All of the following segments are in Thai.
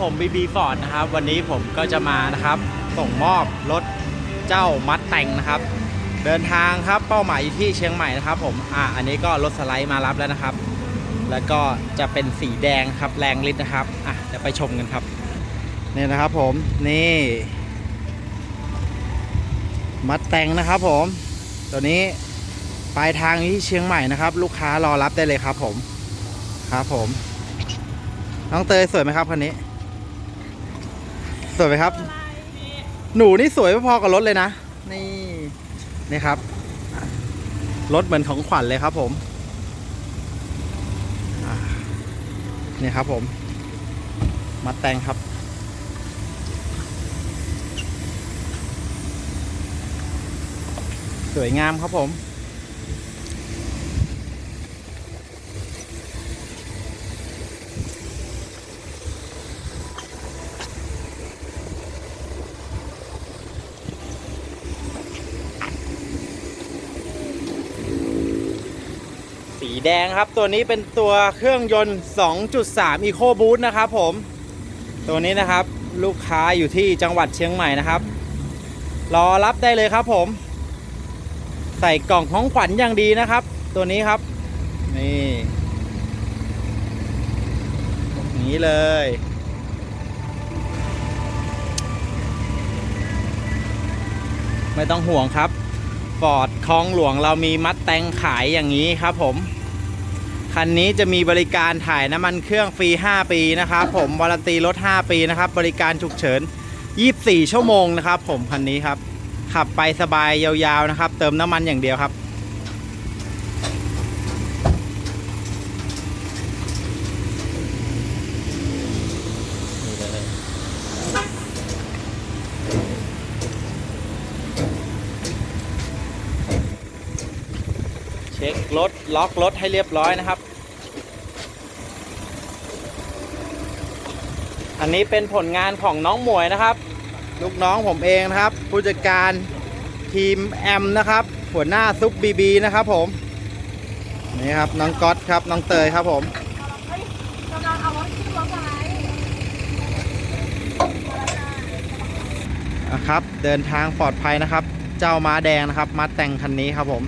ผม BB Ford นะครับ วันนี้ผมก็จะมานะครับ ส่งมอบรถเจ้ามัดแต่งนะครับ เดินทางครับเป้าหมายอยู่ที่เชียงใหม่นะครับ ผมอ่าอันนี้ก็รถสไลด์มารับแล้วนะครับ แล้วก็จะเป็นสีแดงครับแรงฤทธิ์นะครับอะเดี๋ยวไปชมกันครับนี่นะครับผมนี่ มัดแต่งนะครับผม ตัวนี้ปลายทางที่เชียงใหม่นะครับ ลูกค้ารอรับได้เลยครับผมครับผมน้องเตยสวยไหมครับคันนี้ สวยไหมครับ หนูนี่สวยพอๆกับรถเลยนะ นี่ นี่ครับ รถเหมือนของขวัญเลยครับผมนี่ครับผมมัดแต่งครับ สวยงามครับผม แดงครับ ตัวนี้เป็นตัวเครื่องยนต์ 2.3 EcoBoost นะครับผม ตัวนี้นะครับลูกค้าอยู่ที่จังหวัดเชียงใหม่นะครับ รอรับได้เลยครับผม ใส่กล่องของขวัญอย่างดีนะครับ ตัวนี้ครับ นี่นี้เลย ไม่ต้องห่วงครับฟอร์ดคลองหลวงเรามีมัดแตงขายอย่างนี้ครับผม คันนี้จะมีบริการถ่ายน้ำมันเครื่องฟรี 5 ปีนะครับ ผมวารันตีรถ 5 ปีนะครับ บริการฉุกเฉิน 24 ชั่วโมงนะครับ ผมคันนี้ครับ ขับไปสบายยาวๆนะครับ เติมน้ำมันอย่างเดียวครับ เช็ครถล็อกรถให้เรียบร้อยนะครับ อันนี้เป็นผลงานของน้องหมวยนะครับ ลูกน้องผมเองนะครับ ผู้จัดการทีมแอมนะครับ หัวหน้าซุปบีบีนะครับผม นี่ครับน้องก๊อตครับน้องเตยครับผมนะครับ เดินทางปลอดภัยนะครับ เจ้าม้าแดงนะครับ มาแต่งคันนี้ครับผม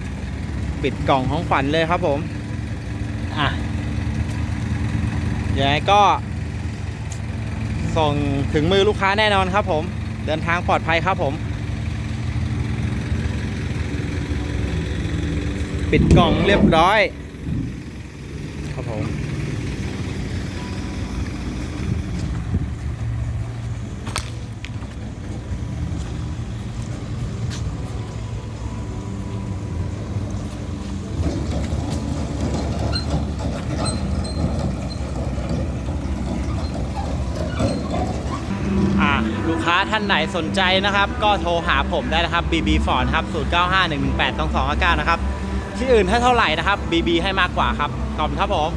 ปิดกล่องของขวัญเลยครับผมอะยังไงก็ ส่งถึงมือลูกค้าแน่นอนครับผม เดินทางปลอดภัยครับผม ปิดกล่องเรียบร้อย ครับผม ลูกค้าท่านไหนสนใจนะครับ ก็โทรหาผมได้นะครับ BB Ford ครับ0951182299นะครับ ที่อื่นถ้าเท่าไหร่นะครับ BB ให้มากกว่าครับขอบคุณครับผม